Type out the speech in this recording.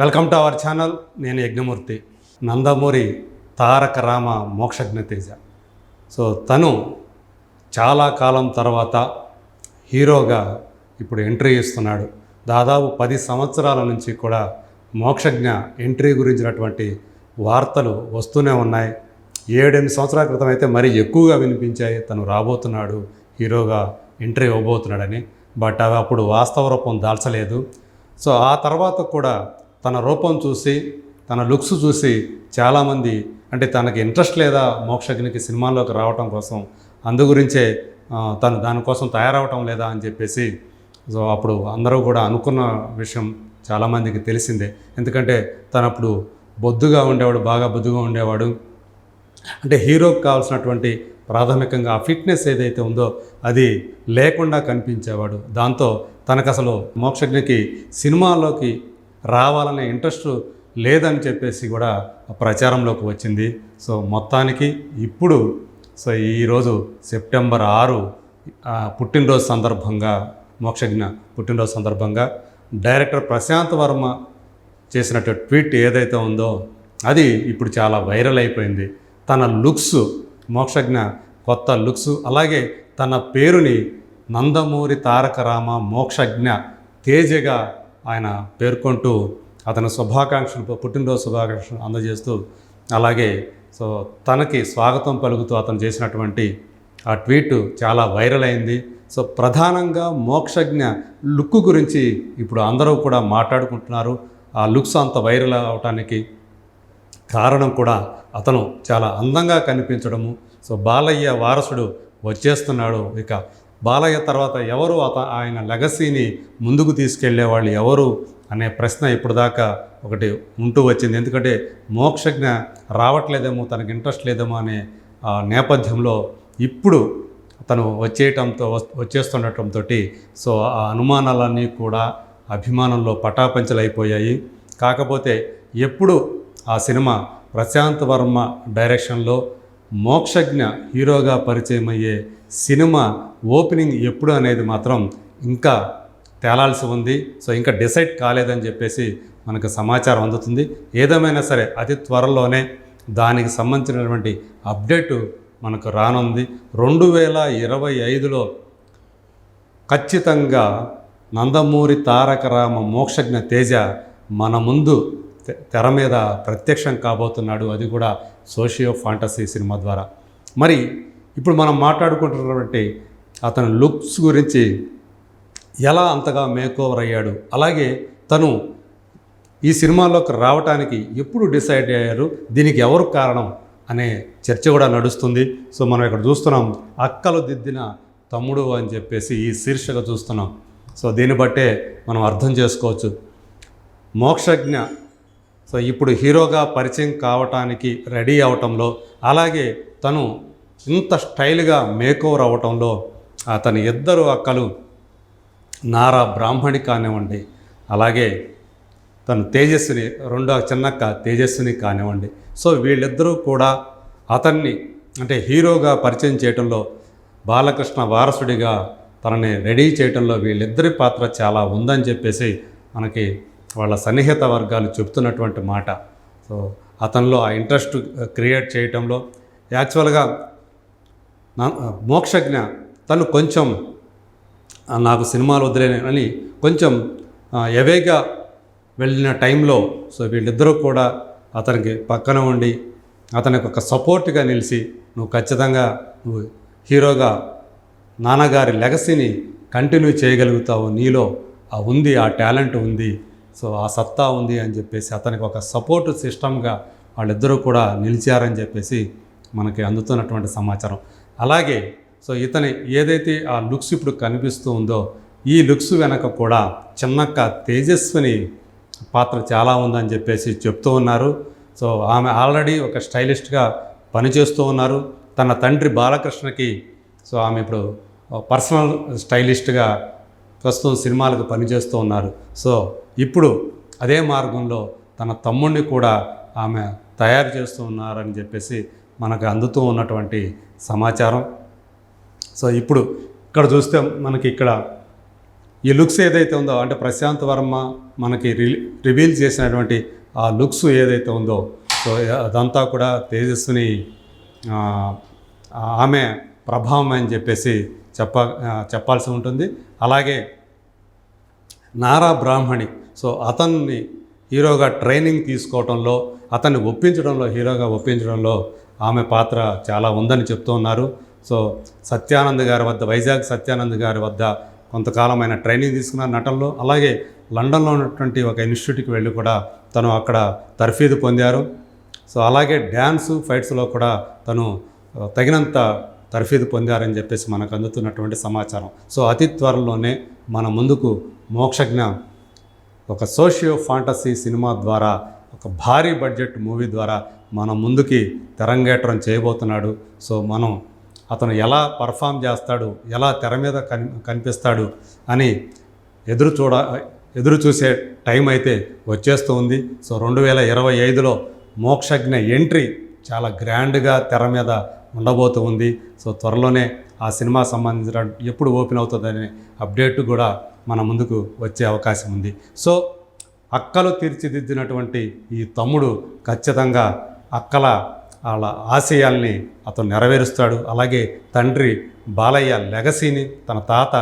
Welcome to our channel నేను Yagnamurthy. Nandamuri Taraka Rama Mokshagna Teja. So తను చాలా కాలం తర్వాత హీరోగా ఇప్పుడు ఎంట్రీ ఇస్తున్నాడు. దాదాపు పది సంవత్సరాల నుంచి కూడా మోక్షజ్ఞ ఎంట్రీ గురించినటువంటి వార్తలు వస్తూనే ఉన్నాయి. ఏడెనిమిది సంవత్సరాల క్రితం అయితే మరీ ఎక్కువగా వినిపించాయి. తను రాబోతున్నాడు హీరోగా ఎంట్రీ ఇవ్వబోతున్నాడని బట్ అవి అప్పుడు వాస్తవ రూపం దాల్చలేదు. సో ఆ తర్వాత కూడా తన రూపం చూసి తన లుక్స్ చూసి చాలామంది అంటే తనకి ఇంట్రెస్ట్ లేదా మోక్షజ్ఞకి సినిమాల్లోకి రావటం కోసం అందు గురించే తను దానికోసం తయారవటం లేదా అని చెప్పేసి సో అప్పుడు అందరూ కూడా అనుకున్న విషయం చాలామందికి తెలిసిందే. ఎందుకంటే తను అప్పుడు బొద్దుగా ఉండేవాడు బాగా బొద్దుగా ఉండేవాడు. అంటే హీరోకి కావాల్సినటువంటి ప్రాథమికంగా ఆ ఫిట్నెస్ ఏదైతే ఉందో అది లేకుండా కనిపించేవాడు. దాంతో తనకు అసలు మోక్షజ్ఞకి సినిమాల్లోకి రావాలనే ఇంట్రెస్ట్ లేదని చెప్పేసి కూడా ప్రచారంలోకి వచ్చింది. సో మొత్తానికి ఇప్పుడు సో ఈరోజు సెప్టెంబర్ ఆరు పుట్టినరోజు సందర్భంగా మోక్షజ్ఞ పుట్టినరోజు సందర్భంగా డైరెక్టర్ ప్రశాంత్ వర్మ చేసినట్టు ట్వీట్ ఏదైతే ఉందో అది ఇప్పుడు చాలా వైరల్ అయిపోయింది. తన లుక్స్ మోక్షజ్ఞ కొత్త లుక్స్ అలాగే తన పేరుని నందమూరి తారక రామ మోక్షజ్ఞ తేజగా ఆయన పేర్కొంటూ అతని శుభాకాంక్షలు పుట్టినరోజు శుభాకాంక్షలు అందజేస్తూ అలాగే సో తనకి స్వాగతం పలుకుతూ అతను చేసినటువంటి ఆ ట్వీట్ చాలా వైరల్ అయింది. సో ప్రధానంగా మోక్షజ్ఞ లుక్ గురించి ఇప్పుడు అందరూ కూడా మాట్లాడుకుంటున్నారు. ఆ లుక్స్ అంత వైరల్ అవటానికి కారణం కూడా అతను చాలా అందంగా కనిపించడము. సో బాలయ్య వారసుడు వచ్చేస్తున్నాడు. ఇక బాలయ్య తర్వాత ఎవరు? అత ఆయన లెగసీని ముందుకు తీసుకెళ్ళే వాళ్ళు ఎవరు? అనే ప్రశ్న ఇప్పుడు దాకా ఒకటి ఉంటూ వచ్చింది. ఎందుకంటే మోక్షజ్ఞ రావట్లేదేమో తనకి ఇంట్రెస్ట్ లేదేమో అనే ఆ నేపథ్యంలో ఇప్పుడు తను వచ్చేయటంతో వచ్చేస్తుండటంతో సో ఆ అనుమానాలన్నీ కూడా అభిమానంలో పటాపంచలైపోయాయి. కాకపోతే ఎప్పుడు ఆ సినిమా ప్రశాంత్ వర్మ డైరెక్షన్లో మోక్షజ్ఞ హీరోగా పరిచయం అయ్యే సినిమా ఓపెనింగ్ ఎప్పుడు అనేది మాత్రం ఇంకా తేలాల్సి ఉంది. సో ఇంకా డిసైడ్ కాలేదని చెప్పేసి మనకు సమాచారం అందుతుంది. ఏదేమైనా సరే అతి త్వరలోనే దానికి సంబంధించినటువంటి అప్డేటు మనకు రానుంది. రెండు వేల ఇరవై ఐదులో ఖచ్చితంగా నందమూరి తారక రామ మోక్షజ్ఞ తేజ మన ముందు తెర మీద ప్రత్యక్షం కాబోతున్నాడు. అది కూడా సోషియో ఫాంటసీ సినిమా ద్వారా. మరి ఇప్పుడు మనం మాట్లాడుకుంటున్నటువంటి అతని లుక్స్ గురించి ఎలా అంతగా మేకోవర్ అయ్యాడు? అలాగే తను ఈ సినిమాలోకి రావటానికి ఎప్పుడు డిసైడ్ అయ్యారు? దీనికి ఎవరు కారణం? అనే చర్చ కూడా నడుస్తుంది. సో మనం ఇక్కడ చూస్తున్నాం అక్కలు దిద్దిన తమ్ముడు అని చెప్పేసి ఈ శీర్షిక చూస్తున్నాం. సో దీన్ని బట్టే మనం అర్థం చేసుకోవచ్చు. మోక్షజ్ఞ సో ఇప్పుడు హీరోగా పరిచయం కావటానికి రెడీ అవటంలో అలాగే తను ఇంత స్టైల్గా మేకోవర్ అవటంలో అతని ఇద్దరు అక్కలు నారా బ్రాహ్మణి కానివ్వండి అలాగే తను తేజస్విని రెండో చిన్నక్క తేజస్విని కానివ్వండి. సో వీళ్ళిద్దరూ కూడా అతన్ని అంటే హీరోగా పరిచయం చేయటంలో బాలకృష్ణ వారసుడిగా తనని రెడీ చేయటంలో వీళ్ళిద్దరి పాత్ర చాలా ఉందని చెప్పేసి మనకి వాళ్ళ సన్నిహిత వర్గాలు చెబుతున్నటువంటి మాట. సో అతనిలో ఆ ఇంట్రెస్ట్ క్రియేట్ చేయటంలో యాక్చువల్గా నా- మోక్షజ్ఞ తను కొంచెం నాకు సినిమాలు వదిలేని అని కొంచెం ఎవేగా వెళ్ళిన టైంలో సో వీళ్ళిద్దరూ కూడా అతనికి పక్కన ఉండి అతనికి ఒక సపోర్ట్గా నిలిచి నువ్వు ఖచ్చితంగా నువ్వు హీరోగా నాన్నగారి లెగసీని కంటిన్యూ చేయగలుగుతావు నీలో ఆ ఉంది ఆ టాలెంట్ ఉంది సో ఆ సత్తా ఉంది అని చెప్పేసి అతనికి ఒక సపోర్ట్ సిస్టమ్గా వాళ్ళిద్దరూ కూడా నిలిచారని చెప్పేసి మనకి అందుతున్నటువంటి సమాచారం. అలాగే సో ఇతని ఏదైతే ఆ లుక్స్ ఇప్పుడు కనిపిస్తూ ఉందో ఈ లుక్స్ వెనక కూడా చిన్నక్క తేజస్విని పాత్ర చాలా ఉందని చెప్పేసి చెప్తూ ఉన్నారు. సో ఆమె ఆల్రెడీ ఒక స్టైలిస్ట్గా పనిచేస్తూ ఉన్నారు. తన తండ్రి బాలకృష్ణకి సో ఆమె ఇప్పుడు పర్సనల్ స్టైలిస్ట్గా ప్రస్తుతం సినిమాలకు పనిచేస్తూ ఉన్నారు. సో ఇప్పుడు అదే మార్గంలో తన తమ్ముడిని కూడా ఆమె తయారు చేస్తూ ఉన్నారని చెప్పేసి మనకు అందుతూ ఉన్నటువంటి సమాచారం. సో ఇప్పుడు ఇక్కడ చూస్తే మనకి ఇక్కడ ఈ లుక్స్ ఏదైతే ఉందో అంటే ప్రశాంత్ వర్మ మనకి రి రివీల్ చేసినటువంటి ఆ లుక్స్ ఏదైతే ఉందో సో అదంతా కూడా తేజస్సుని ఆమె ప్రభావం అని చెప్పేసి చెప్ప చెప్పాల్సి ఉంటుంది. అలాగే నారా బ్రాహ్మణి. సో అతన్ని హీరోగా ట్రైనింగ్ తీసుకోవడంలో అతన్ని ఒప్పించడంలో హీరోగా ఒప్పించడంలో ఆమె పాత్ర చాలా ఉందని చెప్తూ ఉన్నారు. సో సత్యానంద్ గారి వద్ద వైజాగ్ సత్యానంద్ గారి వద్ద కొంతకాలమైన ట్రైనింగ్ తీసుకున్న నటనలో అలాగే లండన్లో ఉన్నటువంటి ఒక ఇన్స్టిట్యూట్కి వెళ్ళి కూడా తను అక్కడ తర్ఫీదు పొందారు. సో అలాగే డ్యాన్స్ ఫైట్స్లో కూడా తను తగినంత తర్ఫీదు పొందారని చెప్పేసి మనకు అందుతున్నటువంటి సమాచారం. సో అతి త్వరలోనే మన ముందుకు మోక్షజ్ఞ ఒక సోషియో ఫాంటసీ సినిమా ద్వారా ఒక భారీ బడ్జెట్ మూవీ ద్వారా మన ముందుకి తెరంగేట్రం చేయబోతున్నాడు. సో మనం అతను ఎలా పర్ఫామ్ చేస్తాడు ఎలా తెర మీద కని కనిపిస్తాడు అని ఎదురు చూడ ఎదురు చూసే టైం అయితే వచ్చేస్తూ ఉంది. సో రెండు వేల ఇరవై ఐదులో మోక్షజ్ఞ ఎంట్రీ చాలా గ్రాండ్గా తెర మీద ఉండబోతూ ఉంది. సో త్వరలోనే ఆ సినిమా సంబంధించిన ఎప్పుడు ఓపెన్ అవుతుందనే అప్డేట్ కూడా మన ముందుకు వచ్చే అవకాశం ఉంది. సో అక్కలు తీర్చిదిద్దినటువంటి ఈ తమ్ముడు ఖచ్చితంగా అక్కల వాళ్ళ ఆశయాల్ని అతను నెరవేరుస్తాడు. అలాగే తండ్రి బాలయ్య లెగసీని తన తాత